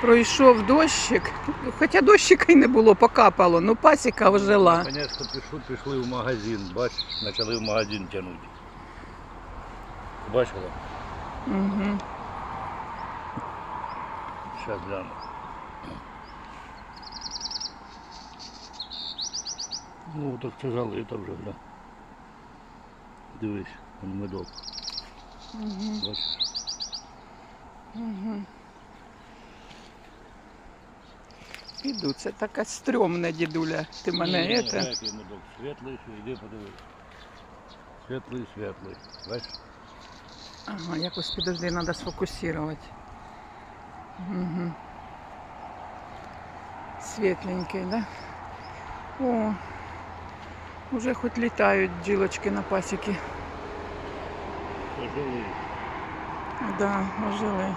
Пройшов дощик, хоча дощика й не було, покапало, ну пасіка ожила. Наконец-то пішли, пішли в магазин, бач, почали в магазин тягнути. Бачила? Угу. Зараз гляну. Ну, так це залито вже, да. Дивись, медок. Угу. Бачиш? Піду, це така стрьомна дідуля. Ти мене Ні, ні, це. який медок? Світлий, іди подивись. Світлий, світлий. Бачиш? Ага, якось підожди, треба сфокусувати. Угу. Світленький, да? О, уже хоч літають бджілочки на пасіки. Пожили. Да, ожили.